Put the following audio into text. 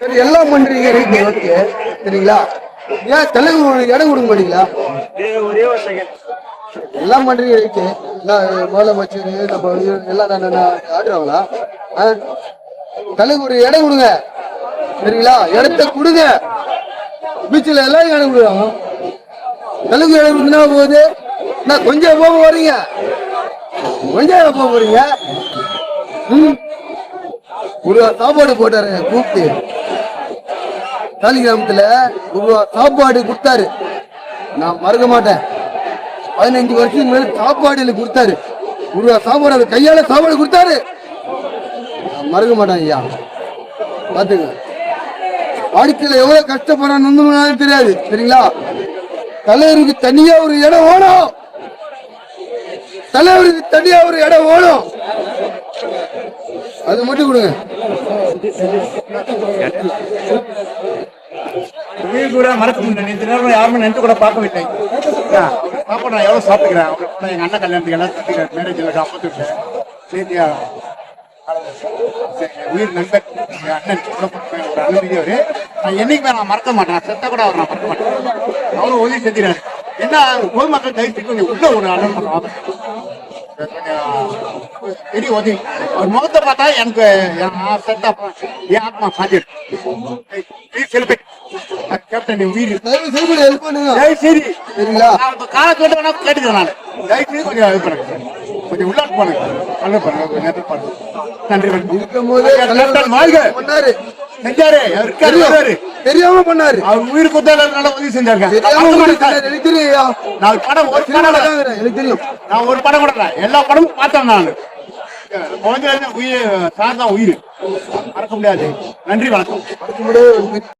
சரி எல்லாம் பண்றீங்க ரைட்டு ஓகே. சரிங்களா? ஏன் தெலுங்கு இடம் கொடுக்க மாட்டீங்களா? ஒரே ஒரு செகண்ட் எல்லாம் பண்றீங்க ரைட்டு முதலமைச்சர் நம்ம எல்லாம் நான் ஆடுறாங்களா ஆ? தெலுங்கு ஒரு இடம் கொடுங்க. சரிங்களா? இடத்த கொடுங்க. பீச்சில் எல்லாம் இடம் கொடுக்குறாங்க தெலுங்கு இடம் கொடுத்தா போகுது. நான் கொஞ்சம் போக போறீங்க? கொஞ்சம் போக போறீங்க? ம். ஒரு சாப்பாடு போட்டாரு கூப்பிட்டு. காலி கிராமத்துல சாப்பாடு கொடுத்தாரு. நான் மறக்க மாட்டேன். பதினஞ்சு வருஷத்துக்கு மேல சாப்பாடு கொடுத்தாரு. ஒரு சாப்பாடு அது கையால சாப்பாடு கொடுத்தாரு. நான் மறக்க மாட்டேன் ஐயா. பாத்துங்க வாழ்க்கையில எவ்வளவு கஷ்டப்படுறேன்னு தெரியாது. சரிங்களா? தலைவருக்கு தனியா ஒரு இடம் ஓடும் தலைவருக்கு தனியா ஒரு இடம் ஓடும் அது மட்டும் கொடுங்க. உயிர் கூட மறக்க முடியல. நேற்று நேரம் யாருமே நினைத்து கூட பார்க்கவில்லை. சாப்பாடு நான் எவ்வளவு சாப்பிட்டுக்கிறேன்? அவங்க எங்க அண்ணன் கல்யாணத்துக்கு எல்லாம் சாப்பிட்டுக்கிறேன். மேரேஜ் எல்லாம் விட்டேன் சரியா உயிர் நண்பர் அண்ணன் ஒரு அண்ணன் நான் என்னைக்குமே நான் மறக்க மாட்டேன். செத்த கூட அவர் நான் மறக்க மாட்டேன். அவ்வளோ உதவி செஞ்சுறாரு என்ன பொதுமக்கள் தயவுசெய்து கொஞ்சம் உள்ள ஒரு அண்ணன் பண்ணுவாங்க பெரிய உதவி அவர் முகத்தை பார்த்தா எனக்கு என் செத்த என் ஆத்மா சாஞ்சிடும். செலிபிரேட் கேப்டன் உயிர் தயவு செய்து ஹெல்ப் பண்ணுங்க. தயவு சரி. சரிங்களா? இப்ப காலை கேட்டு வேணா கேட்டுக்கிறேன் நான். தயவு செய்து கொஞ்சம் பண்ணுங்க. கொஞ்சம் உள்ளாட்டு போனுங்க நல்ல பண்ணுங்க. கொஞ்சம் நேரத்தில் பண்ணுங்க. நன்றி வணக்கம். இருக்கும் போது கேப்டன் வாழ்க. பண்ணாரு. செஞ்சாரு. இருக்காரு, தெரியும். பண்ணாரு. அவர் உயிர் கொடுத்தாரு நல்லா உதவி பண்ணாரு. எனக்கு தெரியும். நான் படம் ஒரு படம். எனக்கு தெரியும். நான் ஒரு படம் கூட. எல்லா படமும் பார்த்தேன் நான். குழந்தைல உயிர் சார் தான் உயிர். மறக்க முடியாது. நன்றி வணக்கம்.